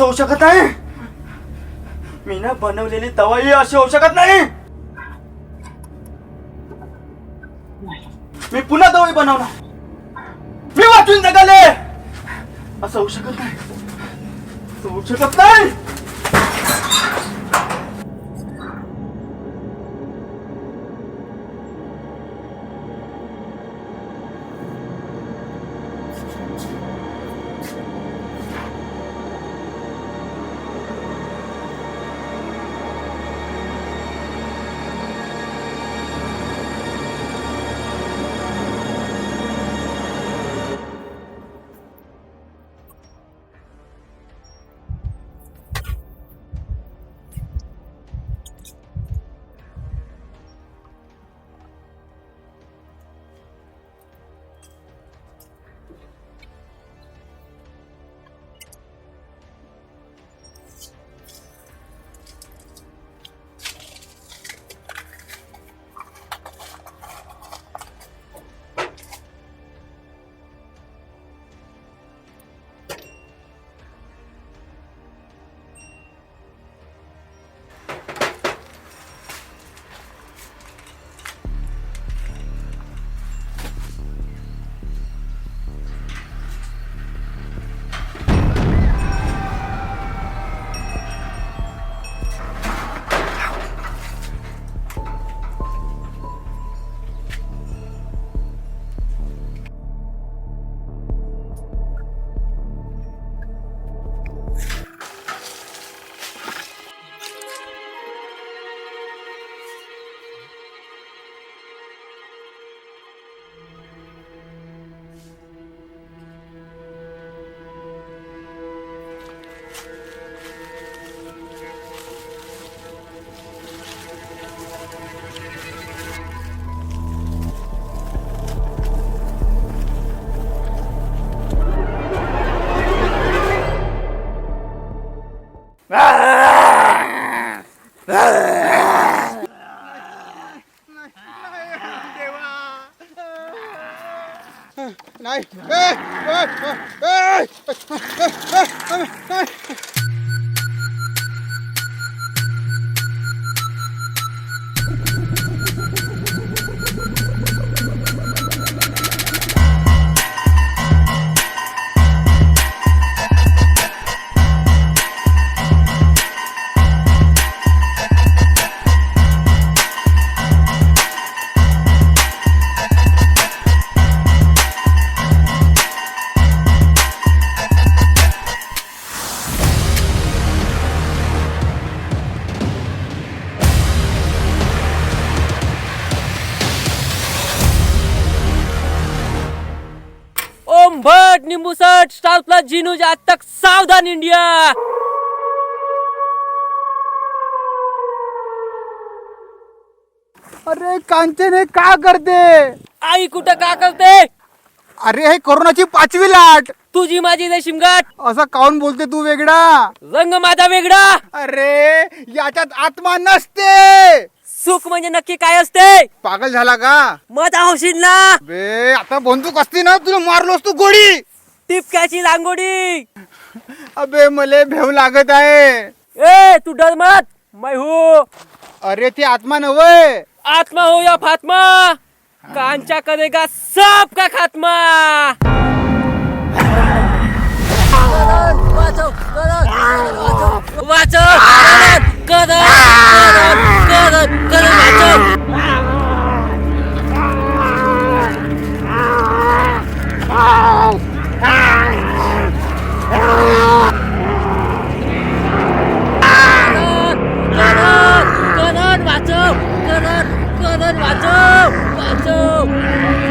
असं होऊ शकत नाही. मी ना बनवलेली दवाई अशी होऊ शकत नाही. मी पुन्हा दवाई बनवणार. मी वाचून जगाले. असं होऊ शकत नाही. होऊ शकत नाही. नाही ए, ए, ए, ए, ए, ओम भट नींबू सट स्टार प्लस जीनूज आज तक सावधान इंडिया अरे कांचन हे का करते? आई कुठं का करते? अरे हे कोरोनाची पाचवी लाट. तुझी माझी दे शिमगाट. असं काऊन बोलते तू वेगळा? रंग माझा वेगळा. अरे याच्यात आत्मा नसते. सुख म्हणजे नक्की काय असते? पागल झाला का? मजा होशील ना. बे आता बंदूक असती ना तुला मारलोस तू गोळी. टिपक्याची रांगोळी अबे मले भेव लागत आहे ए तू डर मत मैं हूँ अरे ती आत्मा नव्हे आत्मा हो या फात्मा कांचा करेगा सबका खात्मा वाचव करण करण करण वाचव वाचव करण करण वाचव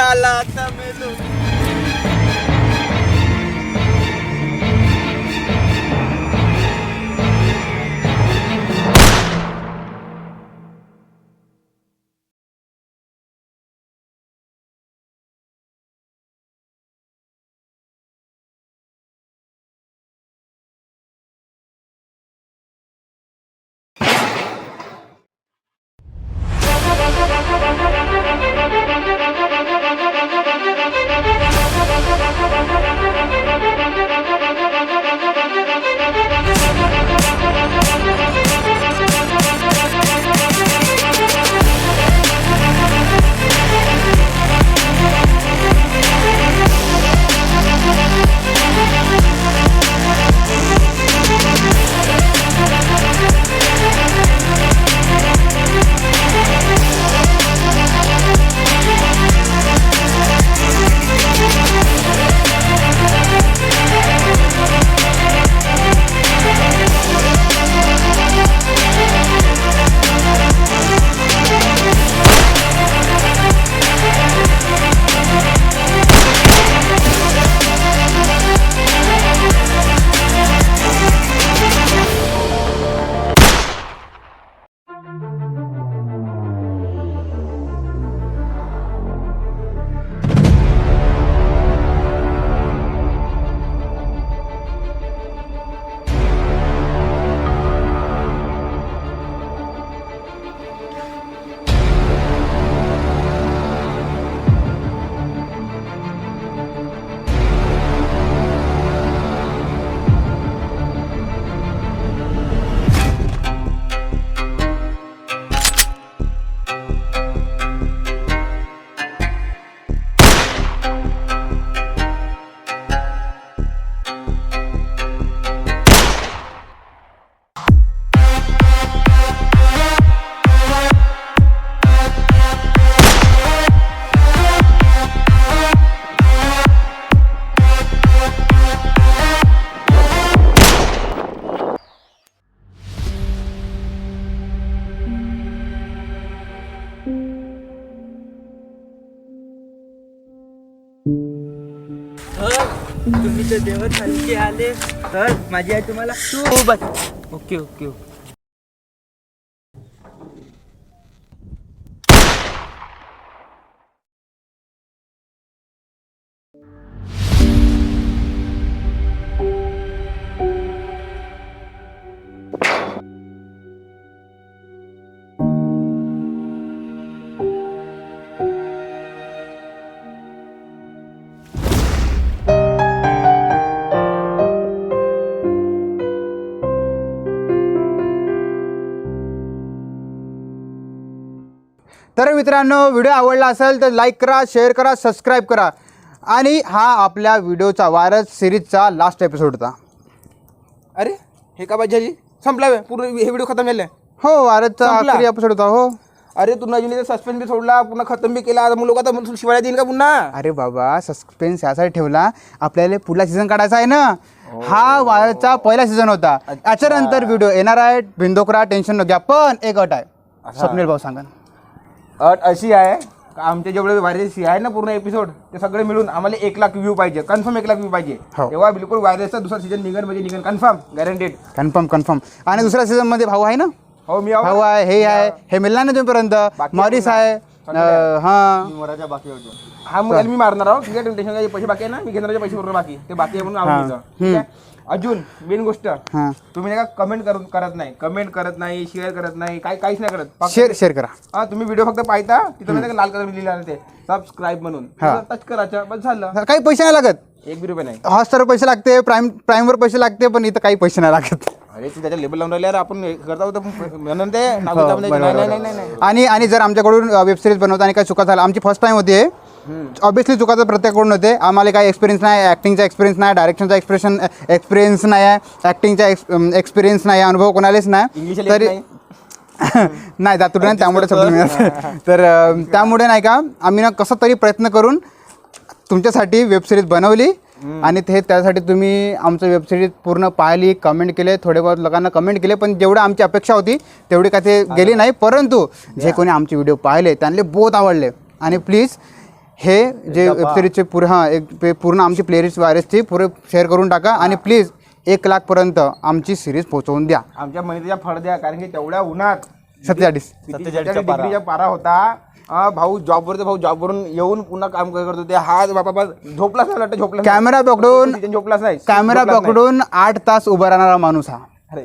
अरे ताला तुम्ही तर देवत हलके आले. तर माझी आई तुम्हाला खूप ओके ओके ओके. तर मित्रांनो व्हिडिओ आवडला असेल तर लाईक करा शेअर करा सबस्क्राईब करा. आणि हा आपल्या व्हिडिओचा वारस सिरीजचा लास्ट एपिसोड होता. अरे हे का पाहिजे संपला? पूर्ण हे व्हिडिओ खतम झाले हो वारसचा संपला? आखरी एपिसोड होता हो. अरे तू नवीन सस्पेन्स बी सोडला पुन्हा खतम बी केला आता मग लोक आता म्हणून शिवाय देईन का पुन्हा? अरे बाबा सस्पेन्स यासाठी ठेवला. आपल्याला पुढला सीझन काढायचा आहे ना? हा वारसचा पहिला सीझन होता. याच्यानंतर व्हिडिओ येणार आहे बिंदोकरा टेन्शन न घ्या. पण एक अट आहे. स्वप्नील भाऊ सांगा अट अशी आहे आमचे जेवढे व्हायरस आहे ना पूर्ण एपिसोड ते सगळे मिळून आम्हाला एक लाख व्ह्यू पाहिजे कन्फर्म एक लाख व्ह्यू पाहिजे. हो. तेव्हा बिलकुल व्हायरसचा दुसरा सीझन निघन म्हणजे निघन कन्फर्म गॅरंटेड कन्फर्म कन्फर्म आणि दुसऱ्या सीझनमध्ये भाऊ आहे ना? हो मी भाऊ आहे हे आहे. हे मिळणार नाही तुम्हीपर्यंत बाकी मॉरिस आहे. आहे. अं, हा. मराठा बाकी होतो हा मुलाला मी मारणार आहो ठीक आहे टेन्शन पैसे बाकी आहे ना? मी घेणारे पैसे पूर्ण बाकी. ते बाकी आहे म्हणून आवडीचं. ठीक आहे? अजून मेन गोष्ट हा. तुम्ही नाही का कमेंट करून करत नाही कमेंट करत नाही शेअर करत नाही काय काहीच नाही करत. फक्त- शेअर शेअर करा. हा तुम्ही व्हिडिओ फक्त पाहता तिथं नाही का लाल कलर लिहिलं आहे ते सबस्क्राईब म्हणून. टच करायचं बस झालं. काही पैसे नाही लागत. एक बी रुपये नाही. हॉटस्टार पैसे लागते प्राईम प्राईमवर पैसे लागते पण इथं काही पैसे नाही लागत. अरे तू त्याच्या लेबल लावून आपण हे करता होतं म्हणून ते नाव घेता नाही नाही नाही नाही नाही. आणि आणि जर आमच्याकडून वेब सिरीज बनवता आणि काही चुका झाला आमची फर्स्ट टाइम होती. ऑब्विसली चुका तर प्रत्येकाकडून होते? आम्हाला काही एक्सपिरियन्स नाही ॲक्टिंगचा एक्सपिरियन्स नाही डायरेक्शनचा एक्सप्रेशन एक्सपिरियन्स नाही आहे ॲक्टिंगचा एक्सपिरियन्स नाही आहे अनुभव कोणालाच नाही. तरी नाही. दातुड नाही त्यामुळे शब्द मिळत तर त्यामुळे नाही का आम्ही ना कसं तरी प्रयत्न करून तुमच्यासाठी वेब सिरीज बनवली आणि ते त्यासाठी तुम्ही आमचं वेब सिरीज पूर्ण पाहिली कमेंट केले थोडे बहुत लोकांना कमेंट केले पण जेवढं आमची अपेक्षा होती तेवढी काय ते गेली नाही. परंतु जे कोणी आमचे व्हिडिओ पाहिले त्यांना बहुत आवडले. आणि प्लीज हे जे वेब सिरीजचे पूर्ण हां एक पे- पूर्ण आमची प्लेलिस्ट वायरसची पुरे शेअर करून टाका आणि प्लीज एक लाखपर्यंत आमची सिरीज पोहोचवून द्या. आमच्या मनीच्या फळ द्या कारण की तेवढ्या उन्हात सत्तेचाळीस. सत्तेचाळीस डिग्रीचा पारा होता. हा, भाऊ जॉबवर भाऊ जॉबवरून येऊन पुन्हा काम करत होते. हा बाबा बा- झोपलाच नाही वाटतं झोपला कॅमेरा पकडून झोपलाच नाही. कॅमेरा. पकडून आठ तास उभा राहणारा माणूस हा.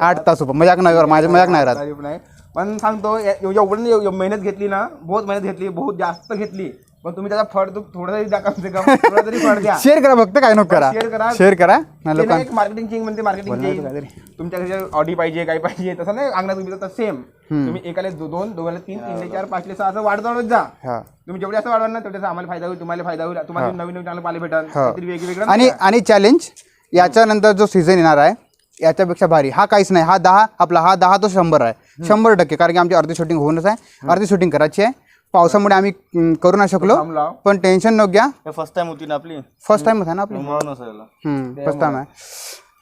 आठ तास उभा मजाक नाही कर माझ्या मजाक नाही राहत. नाही. पण सांगतो एवढं एव- एव- मेहनत घेतली ना बहुत मेहनत घेतली बहुत जास्त घेतली. पण तुम्ही त्याचा फळ तू थोडं तरी द्या कम से कम थोडं तरी फळ द्या. शेअर करा फक्त काय नको करा. शेअर करा. शेअर करा. ना ते लोकां नाही एक मार्केटिंग चेंज म्हणते मार्केटिंग चेंज तुमच्याकडे ऑडी पाहिजे काय पाहिजे तसं नाही अंगणात तुम्ही तर सेम तुम्ही एकाला दो- दोन दोघाला तीन तीनले चार पाचले सहा असं वाढत वाढत जा. हा. तुम्ही जेवढे असं वाढवा ना तेवढे आम्हाला फायदा होईल तुम्हाला फायदा होईल. तुम्हाला नवीन नवीन चांगलं पाले भेटेल. काहीतरी वेगवेगळं आणि आणि चॅलेंज याच्यानंतर जो सीझन येणार आहे याच्यापेक्षा भारी. हा काहीच नाही. हा दहा आपला हा दहा तो शंभर आहे. शंभर टक्के. कारण की आमची अर्धी शूटिंग होऊनच आहे. अर्धी शूटिंग करायची आहे. पावसामुळे आम्ही अं, करू नाही शकलो. पण टेन्शन नको घ्या. फर्स्ट टाइम होती ना आपली? फर्स्ट टाइम होता ना आपली? म्हणून असायला फर्स्ट टाइम आहे.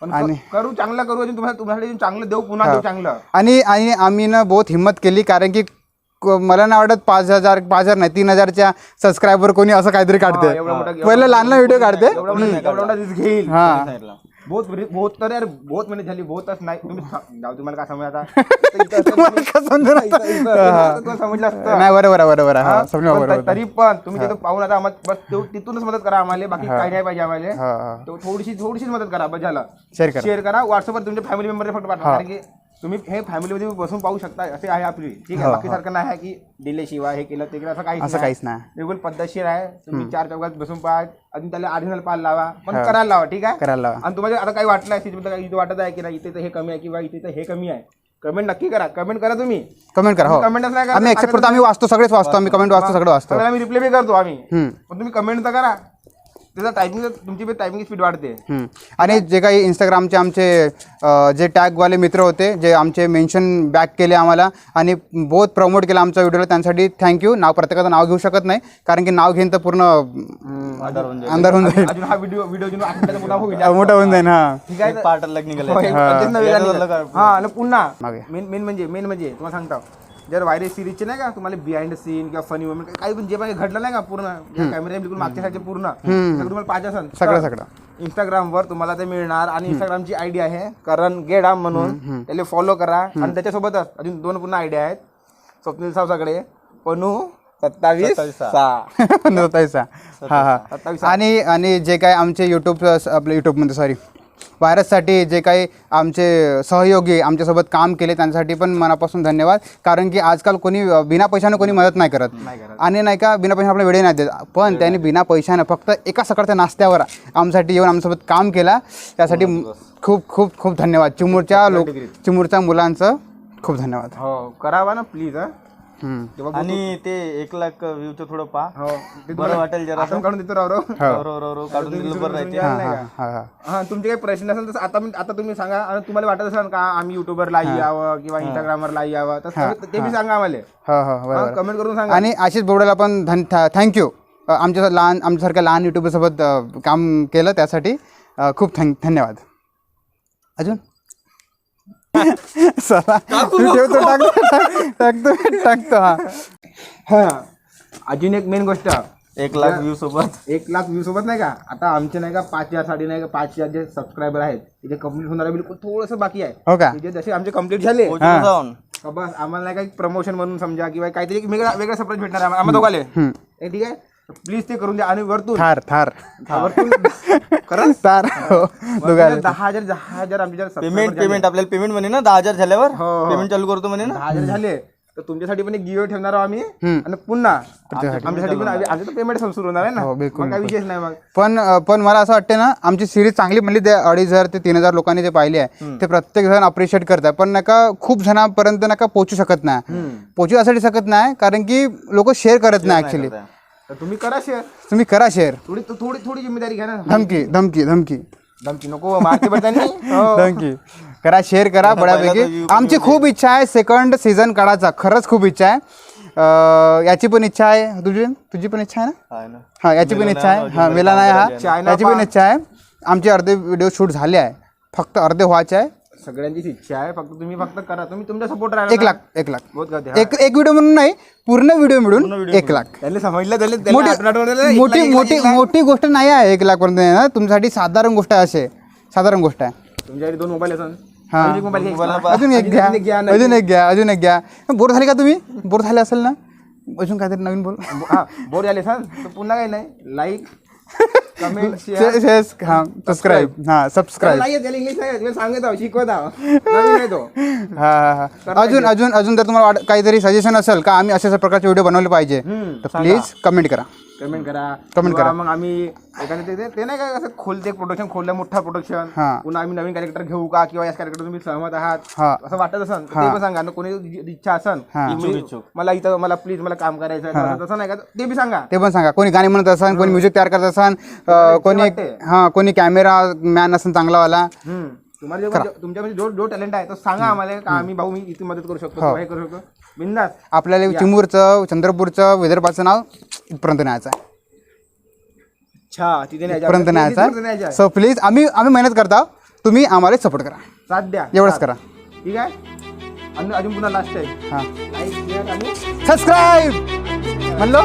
पण क- करू चांगलं करू. अजून तुम्हाला तुम्हाला चांगलं देऊ पुन्हा देऊ चांगलं. आणि आणि आम्ही ना बहुत हिंमत केली कारण की क- मला नाही वाटत पाच हजार पाच हजार नाही तीन हजारच्या सबस्क्रायबर कोणी असं काहीतरी काढते एवढं मोठं- पहिलं लहान लहान व्हिडिओ काढते एवढा मोठा- एवढा मोठा risk घेईल. हा. सांगितलं बहुत बहुत तर यार बहुत मेहनत झाली बहुतच नाही तुम्ही जाऊ तुम्हाला काय समज आता? इथं- इथं- इथं- तुम्हाला का समजून इथं- इथं- इथं- इथं समजलं असतं। नाही बरोबर आहे, बरोबर आहे. हा, हा समजा पण बरोबर त- तरी पण तुम्ही तिथं पाहून आता आम्हाला बस तेव- तिथूनच मदत करा आम्हाला बाकी काही नाही पाहिजे आम्हाला. हा हा। तो थोडीशी थोडीशीच मदत करा बस झालं. शेअर करा. शेअर करा व्हॉट्सअपवर तुमच्या फॅमिली मेंबर फक्त पाठवा कारण की तुम्ही हे फॅमिलीमध्ये बसून पाहू शकता असे आहे आपली. ठीक आहे बाकी सारखं नाही आहे की दिले शिवाय हे केलं ते केलं असं काहीच असं काहीच नाही. बिलकुल पद्धतशीर आहे. तुम्ही चार चौकात बसून पाहा अजून त्याला ऑरिजिनल पाल लावा. पण करायला लावा ठीक आहे? करायला लावा. आणि तुम्हाला आता काही वाटलं आहे तिथे काही इथे वाटत आहे की नाही इथे तर हे कमी आहे किंवा इथे तर हे कमी आहे. कमेंट नक्की करा. कमेंट करा तुम्ही. कमेंट करा हो. कमेंटच नाही करत, आम्ही एक्सेप्ट करतो आम्ही वाचतो सगळेच वाचतो आम्ही कमेंट वाचतो सगळं वाचतो. सगळ्याला मी रिप्लाय बी करतो आम्ही. हम्म. पण तुम्ही कमेंट तर करा. त्याचा टायपिंग तुमची टायपिंग स्पीड वाढते. हम्म. आणि जे काही इंस्टाग्रामचे आमचे अ, जे टॅगवाले मित्र होते जे आमचे मेन्शन बॅक केले आम्हाला आणि बहुत प्रमोट केलं आमच्या व्हिडिओला त्यांसाठी थँक्यू नाव प्रत्येकाचं नाव घेऊ शकत नाही कारण की नाव घेईन तर पूर्ण अंधार होऊन जाईल. अजून हा व्हिडिओ व्हिडिओ अजून होईल मोठं होऊन जाईल. हा. ठीक आहे. पार्ट अलग निघाले. होय, तेच नवीन याचं निघालं. झालं काय? हा आणि पुन्हा मागे. मेन मेन म्हणजे मेन म्हणजे तुम्हाला सांगता. जर व्हायरस सिरीजचे नाही का तुम्हाला बिहाइंड सीन किंवा फनी मोमेंट काही पण जे काही घडलं नाही का पूर्ण कॅमेरा बिलकुल मागच्या साईडचे पूर्ण सगळं तुम्हाला पाहिजे असेल सगळं सगळं. इंस्टाग्रामवर तुम्हाला ते मिळणार आणि इंस्टाग्रामची आयडी आहे करण गेडाम म्हणून. त्याला फॉलो करा आणि त्याच्यासोबतच अजून दोन पुन्हा आयडिया आहेत. स्वप्नील सावसाकडे पनू सत्तावीस हा हा. सत्तावीस आणि आणि जे काही आमचे यूट्यूब आपलं यूट्यूबमध्ये सॉरी व्हायरससाठी जे काही आमचे सहयोगी आमच्यासोबत काम केले त्यांच्यासाठी पण मनापासून धन्यवाद. कारण की आजकाल कोणी बिना पैशानं कोणी मदत नाही करत. आणि नाही का बिना पैशाने आपला वेळ नाही देत. पण त्यांनी बिना पैशानं फक्त एका सकाळच्या नाश्त्यावर आमच्यासाठी येऊन आमच्यासोबत काम केला. त्यासाठी खूप खूप खूप धन्यवाद. चिमूरच्या लोक चिमूरच्या मुलांचं खूप धन्यवाद. हो करावा ना प्लीज हा. तेव्हा आणि ते एक लाख व्ह्यूचं थोडं पहा. हो. ते बरं वाटेल जरा. आपण काढून देतो राव राव. रो रो रो काढून दिलं बरं राहते हा, नाही का? हा हा हा. तुमचे काही प्रश्न असेल तर आता मी- आता तुम्ही सांगा. आणि तुम्हाला वाटत असेल का आम्ही युट्यूबरला यावं किंवा इंस्टाग्रामवर यावं? तर ते बी सांगा आम्हाला. हो हो बरोबर. कमेंट करून सांगा. आणि आशिष बोर्डाला पण धन थँक्यू आमच्या लहान आमच्यासारख्या लहान युट्यूबरसोबत अ, काम केलं त्यासाठी. अ, खूप थँक धन्यवाद. अजून? चला ठेवतो टाकतो टाकतो टाकतो हा. हा. अजून एक मेन गोष्ट. एक लाख व्ह्यू सोबत. एक लाख व्ह्यू सोबत नाही का? आता आमचे नाही का पाच हजार साडे नाही का पाच हजार जे सबस्क्रायबर आहेत ते कंप्लीट होणार आहे बिलकुल थोडंसं बाकी आहे. हो का? जसे आमचे कंप्लीट झाले. हा. जाऊन. का बस आम्हाला नाही का प्रमोशन म्हणून समजा किंवा काहीतरी एक वेगळा वेगळा सरप्राईज भेटणार आहे आम्हाला दोघाले. हे ठीक आहे? प्लीज ते करून द्या आणि वरतून. थार थार. वरतून. खरंच थार. हो वरतून दहा हजार दहा हजार आमचे जर subscriber पेमेंट पेमेंट आपल्याला पेमेंट म्हणे ना दहा हजार झाल्यावर. हो, हो. पेमेंट चालू करतो म्हणे ना. दहा हजार झाले. तर तुमच्यासाठी पण एक गिव्ह ठेवणार आहोत आम्ही. आणि पुन्हा आमच्यासाठी पण तर पेमेंट सुरू होणार आहे ना. हो, बिलकुल, मग काय विशेष नाही मग. पण पण मला असं वाटतं ना आमची सिरीज चांगली म्हणली ते अडीच हजार ते तीन हजार लोकांनी जे पाहिली आहे ते प्रत्येक जण अप्रिशिएट करतात पण नका खूप जणांपर्यंत नका पोहोचू शकत नाही. पोहोचू यासाठी शकत नाही कारण की लोक शेअर करत नाही ऍक्च्युली तर तुम्ही करा शेअर तुम्ही करा शेअर थोडी थोडी थोडी जिम्मेदारी घ्या ना. धमकी धमकी धमकी. धमकी नको मारते पण त्यांनी. हो. धमकी. करा शेअर करा बऱ्यापैकी. आमची खूप इच्छा आहे सेकंड सीझन काढायचा. खरंच खूप इच्छा आहे. अं, याची पण इच्छा आहे. तुझी तुझी पण इच्छा आहे ना? आहे ना. हा याची पण इच्छा आहे. हा मेला नाही हा. चायना याची पण इच्छा आहे. आमचे अर्धे व्हिडिओ शूट झाले आहे. फक्त अर्धे व्हायचे आहे. सगळ्यांचीच इच्छा आहे. फक्त तुम्ही फक्त करा. तुम्ही तुमच्या सपोर्ट राहिला एक लाख एक लाख. बहुत एक एक व्हिडिओ म्हणून नाही पूर्ण व्हिडिओ मिळून एक लाख. त्यांनी समजलं त्याला त्याला मोठी आठवण आठवण आलं, एक मोठी लाख, मोठी. मोठी गोष्ट नाही आहे एक लाख पर्यंत येणं. तुमच्यासाठी साधारण गोष्ट आहे असे साधारण गोष्ट आहे. तुमच्याकडे दोन मोबाईल असन हा. अजून एक मोबाईल घ्या. अजून एक घ्या अजून एक घ्या. बोर झाले का तुम्ही? बोर झाले असेल ना? अजून काहीतरी नवीन बोल. हा बोर झाले सर तर पुन्हा काही नाही. लाईक कमेंट शेअर हा सबस्क्राईब हा सबस्क्राईब नाही येत, त्याला इंग्लिश नाही येत. मी सांगत आहो शिकवत आहो नवीन आहे तो। हा हा हा. अजून अजून अजून जर तुम्हाला वाट- काहीतरी सजेशन असेल का आम्ही अशा अशा प्रकारचे व्हिडिओ बनवले पाहिजे तर प्लीज कमेंट करा. कमेंट करा. Comment किंवा करा. मग आम्ही एखादे ते- ते ते नाही काय असं खोलते प्रोडक्शन खोललं मोठा प्रोडक्शन हा. पुन्हा आम्ही नवीन कॅरेक्टर घेऊ का? किंवा या कॅरेक्टर तुम्ही सहमत आहात? हा. असं वाटत असन. तर ते पण सांगा. आणि कोणी जी- इच्छा असन हा. की मी- मला इथं मला प्लीज मला काम करायचं आहे. तसं नाही का? ते बी सांगा. ते पण सांगा. कोणी गाणी म्हणत असाल कोणी म्युझिक तयार करत असाल अं, कोणी वाटते. हा कोणी कॅमेरा मॅन असेल चांगलावाला. हम्म. तुम्हाला जो- जो- तुमच्यामध्ये जो जो टॅलेंट आहे तो सांगा आम्हाला का आम्ही भाऊ मी इथे मदत करू शकतो किंवा हे करू शकतो. बिंदास. आपल्याला चिमूरचं चंद्रपूरचं विदर्भाचं नाव इथपर्यंत न्यायचा आहे. इथपर्यंत न्यायचा सो प्लीज आम्ही आम्ही मेहनत करता तुम्ही आम्हाला सपोर्ट करा. साध्या द्या. एवढंच करा. ठीक आहे? आणि अजून पुन्हा लास्ट आहे. हां. सबस्क्राईब म्हणलो?